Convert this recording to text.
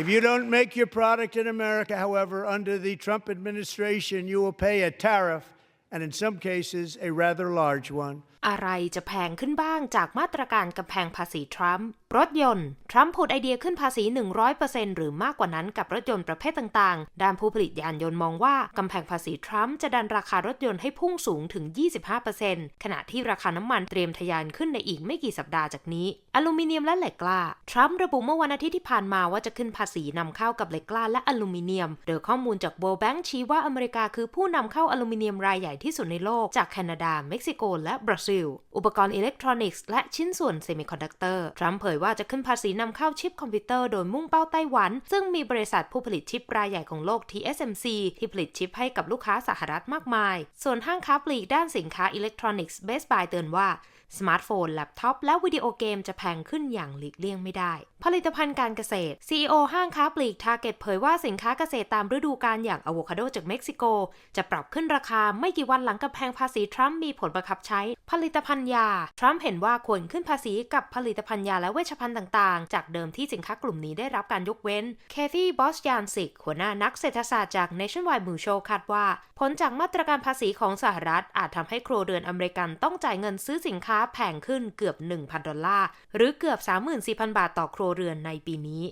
If you don't make your product in America, however, under the Trump administration, you will pay a tariff, and in some cases, a rather large one. อะไรจะแพงขึ้นบ้างจากมาตรการกำแพงภาษีทรัมป์รถยนต์ ทรัมป์ผุดไอเดียขึ้นภาษี 100%หรือมากกว่านั้นกับรถยนต์ประเภทต่างๆ ด้านผู้ผลิตยานยนต์มองว่ากำแพงภาษีทรัมป์จะดันราคารถยนต์ให้พุ่งสูงถึง 25%ขณะที่ราคาน้ำมันเตรียมทะยานขึ้นในอีกไม่กี่สัปดาห์จากนี้ อลูมิเนียมและเหล็กกล้า ทรัมป์ระบุเมื่อวันอาทิตย์ที่ผ่านมาว่าจะขึ้นภาษีนำเข้ากับเหล็กกล้าและอลูมิเนียม โดยข้อมูลจาก World Bank ชี้ว่าอเมริกาคือผู้นำเข้าอลูมิเนียมรายใหญ่ที่สุดในโลกจากแคนาดา เม็กซิโก และบราซิล อุปกรณ์อิเล็กทรอนิกส์และชิ้นส่วนเซมิคอนดักเตอร์ ทรัมป์เผยว่าจะขึ้นภาษีนำเข้าชิปคอมพิวเตอร์โดยมุ่งเป้าไต้หวัน ซึ่งมีบริษัทผู้ผลิตชิปรายใหญ่ของโลก TSMC ที่ผลิตชิปให้กับลูกค้าสหรัฐมากมาย ส่วนห้างค้าปลีกด้านสินค้าอิเล็กทรอนิกส์ Best Buy เตือนว่าสมาร์ทโฟน แล็ปท็อป และวิดีโอเกมจะแพงขึ้นอย่างหลีกเลี่ยงไม่ได้ ผลิตภัณฑ์การเกษตร CEO ห้างค้าปลีก Target เผยว่าสินค้าเกษตรตามฤดูกาลอย่างอะโวคาโดจากเม็กซิโก จะปรับขึ้นราคาไม่กี่วันหลังกำแพงภาษีทรัมป์มีผลบังคับใช้ ผลิตภัณฑ์ยา ทรัมป์เห็นว่าควรขึ้นภาษีกับผลิตภัณฑ์ยาและเวชภัณฑ์ต่างๆ จากเดิมที่สินค้ากลุ่มนี้ได้รับการยกเว้น เคที่บอสยานสิก หัวหน้านักเศรษฐศาสตร์จาก Nationwide Mutual คาดว่า ผลจากมาตรการภาษีของสหรัฐ อาจทำให้ครัวเรือนอเมริกันต้องจ่ายเงินซื้อสินค้าแพงขึ้นเกือบ 1,000 ดอลลาร์ หรือเกือบ 34,000 บาทต่อครัวเรือนในปีนี้